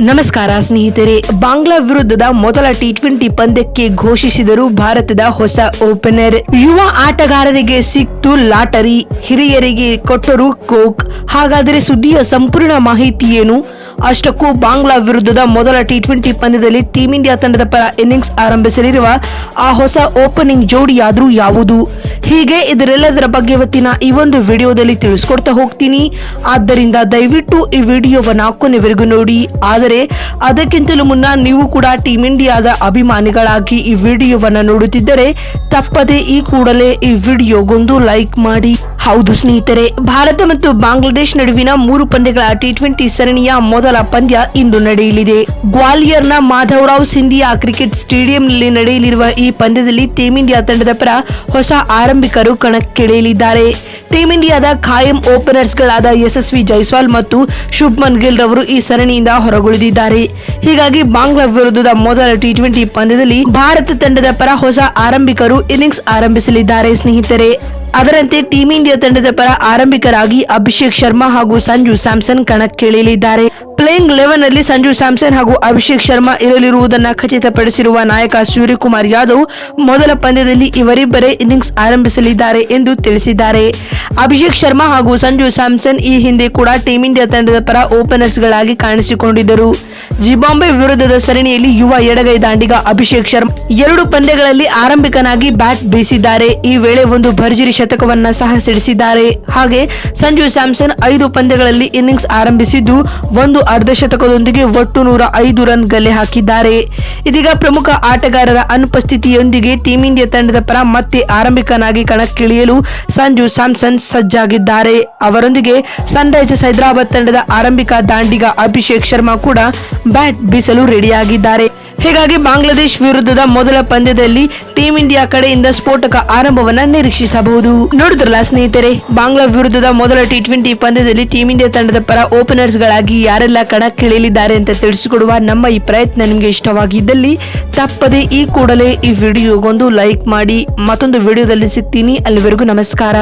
ನಮಸ್ಕಾರ ಸ್ನೇಹಿತರೆ, ಬಾಂಗ್ಲಾ ವಿರುದ್ಧದ ಮೊದಲ ಟಿ ಟ್ವೆಂಟಿ ಪಂದ್ಯಕ್ಕೆ ಘೋಷಿಸಿದರು ಭಾರತದ ಹೊಸ ಓಪನರ್, ಯುವ ಆಟಗಾರರಿಗೆ ಸಿಕ್ತು ಲಾಟರಿ. ಹಿರಿಯರಿಗೆ ಕೊಟ್ಟರು ಕೋಕ್. ಹಾಗಾದರೆ ಸುದ್ದಿಯ ಸಂಪೂರ್ಣ ಮಾಹಿತಿ ಏನು? ಅಷ್ಟಕ್ಕೂ ಬಾಂಗ್ಲಾ ವಿರುದ್ಧದ ಮೊದಲ ಟಿ ಟ್ವೆಂಟಿ ಪಂದ್ಯದಲ್ಲಿ ಟೀಂ ಇಂಡಿಯಾ ತಂಡದ ಪರ ಇನ್ನಿಂಗ್ಸ್ ಆರಂಭಿಸಲಿರುವ ಆ ಹೊಸ ಓಪನಿಂಗ್ ಜೋಡಿಯಾದರೂ ಯಾವುದು? ಹೀಗೆ ಇದರೆಲ್ಲದರ ಬಗ್ಗೆ ಇವತ್ತಿನ ಈ ಒಂದು ವಿಡಿಯೋದಲ್ಲಿ ತಿಳಿಸ್ಕೊಡ್ತಾ ಹೋಗ್ತೀನಿ. ಆದ್ದರಿಂದ ದಯವಿಟ್ಟು ಈ ವಿಡಿಯೋವನ್ನು ಕೊನೆವರೆಗೂ ನೋಡಿ. ಆದರೆ, ಅದಕ್ಕಿಂತಲೂ ಮುನ್ನ ನೀವು ಕೂಡ ಟೀಂ ಇಂಡಿಯಾದ ಅಭಿಮಾನಿಗಳಾಗಿ ಈ ವಿಡಿಯೋವನ್ನು ನೋಡುತ್ತಿದ್ದರೆ, ತಪ್ಪದೆ ಈ ಕೂಡಲೇ ಈ ವಿಡಿಯೋಗೊಂದು ಲೈಕ್ ಮಾಡಿ. ಹೌದು ಸ್ನೇಹಿತರೆ, ಭಾರತ ಮತ್ತು ಬಾಂಗ್ಲಾದೇಶ್ ನಡುವಿನ ಮೂರು ಪಂದ್ಯಗಳ ಟಿ ಟ್ವೆಂಟಿ ಸರಣಿಯ ಮೊದಲ ಪಂದ್ಯ ಇಂದು ನಡೆಯಲಿದೆ. ಗ್ವಾಲಿಯರ್ನ ಮಾಧವರಾವ್ ಸಿಂಧಿಯಾ ಕ್ರಿಕೆಟ್ ಸ್ಟೇಡಿಯಂನಲ್ಲಿ ನಡೆಯಲಿರುವ ಈ ಪಂದ್ಯದಲ್ಲಿ ಟೀಂ ಇಂಡಿಯಾ ತಂಡದ ಪರ ಹೊಸ ಆರಂಭಿಕರು ಕಣಕ್ಕಿಳಿಯಲಿದ್ದಾರೆ. ಟೀಂ ಇಂಡಿಯಾದ ಖಾಯಂ ಓಪನರ್ಸ್ಗಳಾದ ಯಶಸ್ವಿ ಜೈಸ್ವಾಲ್ ಮತ್ತು ಶುಭ್ಮನ್ ಗಿಲ್ ರವರು ಈ ಸರಣಿಯಿಂದ ಹೊರಗುಳಿದಿದ್ದಾರೆ. ಹೀಗಾಗಿ ಬಾಂಗ್ಲಾ ವಿರುದ್ಧದ ಮೊದಲ ಟಿ ಟ್ವೆಂಟಿ ಪಂದ್ಯದಲ್ಲಿ ಭಾರತ ತಂಡದ ಪರ ಹೊಸ ಆರಂಭಿಕರು ಇನ್ನಿಂಗ್ಸ್ ಆರಂಭಿಸಲಿದ್ದಾರೆ ಸ್ನೇಹಿತರೆ. ಅದರಂತೆ ಟೀಂ ಇಂಡಿಯಾ ತಂಡದ ಪರ ಆರಂಭಿಕರಾಗಿ ಅಭಿಷೇಕ್ ಶರ್ಮಾ ಹಾಗೂ ಸಂಜು ಸ್ಯಾಮ್ಸನ್ ಕಣಕ್ಕಿಳಿಯಲಿದ್ದಾರೆ. ಪ್ಲೇಯಿಂಗ್ ಲೆವೆನ್ ಅಲ್ಲಿ ಸಂಜು ಸ್ಯಾಮ್ಸನ್ ಹಾಗೂ ಅಭಿಷೇಕ್ ಶರ್ಮಾ ಇರಲಿರುವುದನ್ನು ಖಚಿತಪಡಿಸಿರುವ ನಾಯಕ ಸೂರ್ಯಕುಮಾರ್ ಯಾದವ್ ಮೊದಲ ಪಂದ್ಯದಲ್ಲಿ ಇವರಿಬ್ಬರೇ ಇನ್ನಿಂಗ್ಸ್ ಆರಂಭಿಸಲಿದ್ದಾರೆ ಎಂದು ತಿಳಿಸಿದ್ದಾರೆ. ಅಭಿಷೇಕ್ ಶರ್ಮಾ ಹಾಗೂ ಸಂಜು ಸ್ಯಾಮ್ಸನ್ ಈ ಹಿಂದೆ ಕೂಡ ಟೀಂ ಇಂಡಿಯಾ ತಂಡದ ಪರ ಓಪನರ್ಸ್ ಗಳಾಗಿ ಕಾಣಿಸಿಕೊಂಡಿದ್ದರು. ಜಿಬಾಂಬೆ ವಿರುದ್ಧದ ಸರಣಿಯಲ್ಲಿ ಯುವ ಎಡಗೈ ದಾಂಡಿಗ ಅಭಿಷೇಕ್ ಶರ್ಮಾ ಎರಡು ಪಂದ್ಯಗಳಲ್ಲಿ ಆರಂಭಿಕನಾಗಿ ಬ್ಯಾಟ್ ಬೀಸಿದ್ದಾರೆ. ಈ ವೇಳೆ ಒಂದು ಭರ್ಜರಿ ಶತಕವನ್ನ ಸಹ ಸಿಡಿಸಿದ್ದಾರೆ. ಹಾಗೆ ಸಂಜು ಸ್ಯಾಮ್ಸನ್ ಐದು ಪಂದ್ಯಗಳಲ್ಲಿ ಇನ್ನಿಂಗ್ಸ್ ಆರಂಭಿಸಿದ್ದು ಒಂದು ಅರ್ಧ ಶತಕದೊಂದಿಗೆ ಒಟ್ಟು ನೂರ ಐದು ರನ್ ಗಲ್ಲೆ ಹಾಕಿದ್ದಾರೆ. ಇದೀಗ ಪ್ರಮುಖ ಆಟಗಾರರ ಅನುಪಸ್ಥಿತಿಯೊಂದಿಗೆ ಟೀಂ ಇಂಡಿಯಾ ತಂಡದ ಪರ ಮತ್ತೆ ಆರಂಭಿಕನಾಗಿ ಕಣಕ್ಕಿಳಿಯಲು ಸಂಜು ಸ್ಯಾಮ್ಸನ್ ಸಜ್ಜಾಗಿದ್ದಾರೆ. ಅವರೊಂದಿಗೆ ಸನ್ರೈಸರ್ಸ್ ಹೈದರಾಬಾದ್ ತಂಡದ ಆರಂಭಿಕ ದಾಂಡಿಗ ಅಭಿಷೇಕ್ ಶರ್ಮಾ ಕೂಡ ಬ್ಯಾಟ್ ಬೀಸಲು ರೆಡಿಯಾಗಿದ್ದಾರೆ ಹೀಗಾಗಿ ಬಾಂಗ್ಲಾದೇಶ್ ವಿರುದ್ಧದ ಮೊದಲ ಪಂದ್ಯದಲ್ಲಿ ಟೀಂ ಇಂಡಿಯಾ ಕಡೆಯಿಂದ ಸ್ಫೋಟಕ ಆರಂಭವನ್ನ ನಿರೀಕ್ಷಿಸಬಹುದು. ನೋಡಿದ್ರಲ್ಲ ಸ್ನೇಹಿತರೆ, ಬಾಂಗ್ಲಾ ವಿರುದ್ಧದ ಮೊದಲ ಟಿ ಟ್ವೆಂಟಿ ಪಂದ್ಯದಲ್ಲಿ ಟೀಂ ಇಂಡಿಯಾ ತಂಡದ ಪರ ಓಪನರ್ಸ್ ಗಳಾಗಿ ಯಾರೆಲ್ಲ ಕಣಕ್ಕಿಳಿಯಲಿದ್ದಾರೆ ಅಂತ ತಿಳಿಸಿಕೊಡುವ ನಮ್ಮ ಈ ಪ್ರಯತ್ನ ನಿಮಗೆ ಇಷ್ಟವಾಗಿದ್ದಲ್ಲಿ ತಪ್ಪದೆ ಈ ಕೂಡಲೇ ಈ ವಿಡಿಯೋಗೊಂದು ಲೈಕ್ ಮಾಡಿ ಮತ್ತೊಂದು ವಿಡಿಯೋದಲ್ಲಿ ಸಿಗ್ತೀನಿ. ಅಲ್ಲಿವರೆಗೂ ನಮಸ್ಕಾರ.